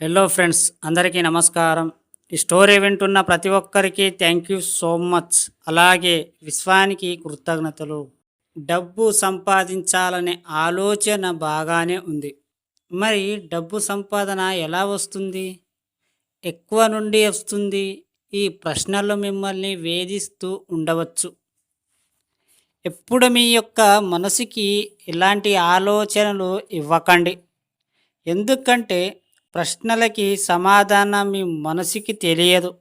Hello friends అందరికీ నమస్కారం. ఈ స్టోరీ వింటున్న ప్రతి ఒక్కరికి థ్యాంక్ యూ సో మచ్ అలాగే విశ్వానికి కృతజ్ఞతలు. డబ్బు సంపాదించాలనే ఆలోచన బాగానే ఉంది. మరి డబ్బు సంపాదన ఎలా వస్తుంది? ఎక్కువ నుండి వస్తుంది. ఈ ప్రశ్నలు మిమ్మల్ని వేధిస్తూ ఉండవచ్చు. ఎప్పుడు మీ యొక్క మనసుకి ఇలాంటి ఆలోచనలు ఇవ్వకండి. ఎందుకంటే ప్రశ్నలకి సమాధానం మీ మనసుకి తెలియదు.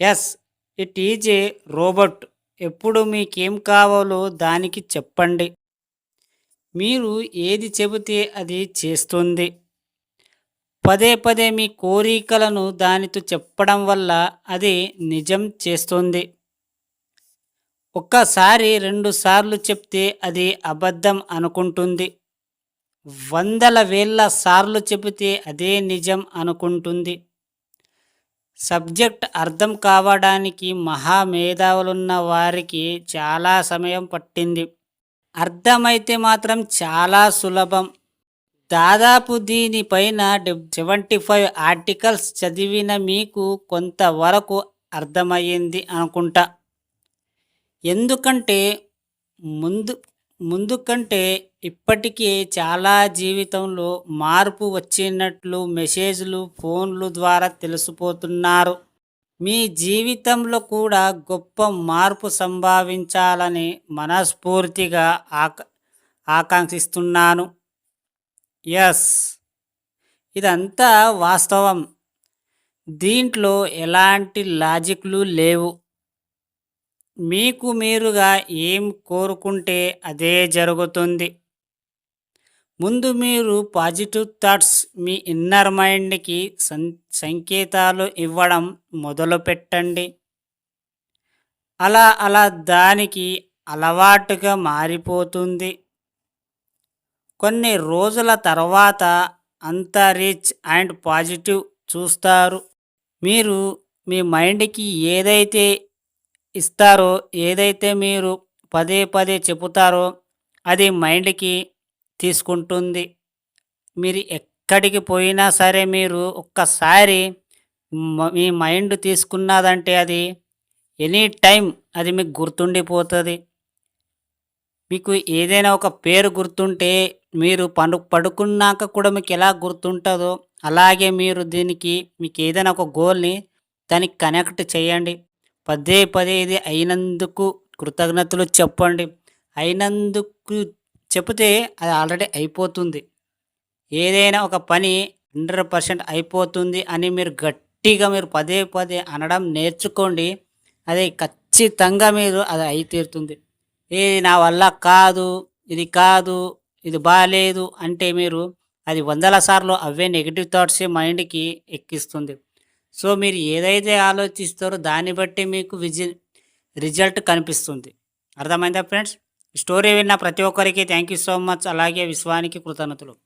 Yes it is a robot. ఎప్పుడు మీకేం కావాలో దానికి చెప్పండి. మీరు ఏది చెబితే అది చేస్తుంది. పదే పదే మీ కోరికలను దానితో చెప్పడం వల్ల అది నిజం చేస్తుంది. ఒక్కసారి రెండుసార్లు చెప్తే అది అబద్ధం అనుకుంటుంది. వందల వేల సార్లు చెబితే అదే నిజం అనుకుంటుంది. సబ్జెక్ట్ అర్థం కావడానికి మహామేధావులున్న వారికి చాలా సమయం పట్టింది. అర్థమైతే మాత్రం చాలా సులభం. దాదాపు దీనిపైన సెవెంటీ ఫైవ్ ఆర్టికల్స్ చదివిన మీకు కొంతవరకు అర్థమయ్యింది అనుకుంటా. ఎందుకంటే ముందు ముందు కంటే ఇప్పటికే చాలా జీవితంలో మార్పు వచ్చినట్లు మెసేజ్లు ఫోన్లు ద్వారా తెలిసిపోతున్నారు. మీ జీవితంలో కూడా గొప్ప మార్పు సంభావించాలని మనస్ఫూర్తిగా ఆక ఆకాంక్షిస్తున్నాను. ఎస్ ఇదంతా వాస్తవం. దీంట్లో ఎలాంటి లాజిక్లు లేవు. మీకు మీరుగా ఏం కోరుకుంటే అదే జరుగుతుంది. ముందు మీరు పాజిటివ్ థాట్స్ మీ ఇన్నర్ మైండ్కి సం సంకేతాలు ఇవ్వడం మొదలు పెట్టండి. అలా అలా దానికి అలవాటుగా మారిపోతుంది. కొన్ని రోజుల తర్వాత అంత రిచ్ అండ్ పాజిటివ్ చూస్తారు. మీరు మీ మైండ్కి ఏదైతే ఇస్తారో ఏదైతే మీరు పదే పదే చెబుతారో అది మైండ్కి తీసుకుంటుంది. మీరు ఎక్కడికి పోయినా సరే మీరు ఒక్కసారి మీ మైండ్ తీసుకున్నదంటే అది ఎనీ టైం అది మీకు గుర్తుండిపోతుంది. మీకు ఏదైనా ఒక పేరు గుర్తుంటే మీరు పను పడుకున్నాక కూడా మీకు ఎలా గుర్తుంటుందో అలాగే మీరు దీనికి మీకు ఏదైనా ఒక గోల్ని దానికి కనెక్ట్ చేయండి. పదే పదే ఇది అయినందుకు కృతజ్ఞతలు చెప్పండి. అయినందుకు చెప్తే అది ఆల్రెడీ అయిపోతుంది. ఏదైనా ఒక పని హండ్రెడ్ పర్సెంట్ అయిపోతుంది అని మీరు గట్టిగా మీరు పదే పదే అనడం నేర్చుకోండి. అది ఖచ్చితంగా మీరు అది అయి తీరుతుంది. ఇది నా వల్ల కాదు ఇది కాదు ఇది బాగాలేదు అంటే మీరు అది వందల సార్లు అవే నెగిటివ్ థాట్స్ మైండ్కి ఎక్కిస్తుంది. సో మీరు ఏదైతే ఆలోచిస్తారో దాన్ని బట్టి మీకు విజి రిజల్ట్ కనిపిస్తుంది. అర్థమైందా ఫ్రెండ్స్? స్టోరీ విన్న ప్రతి ఒక్కరికి థ్యాంక్ యూ సో మచ్. అలాగే విశ్వానికి కృతజ్ఞతలు.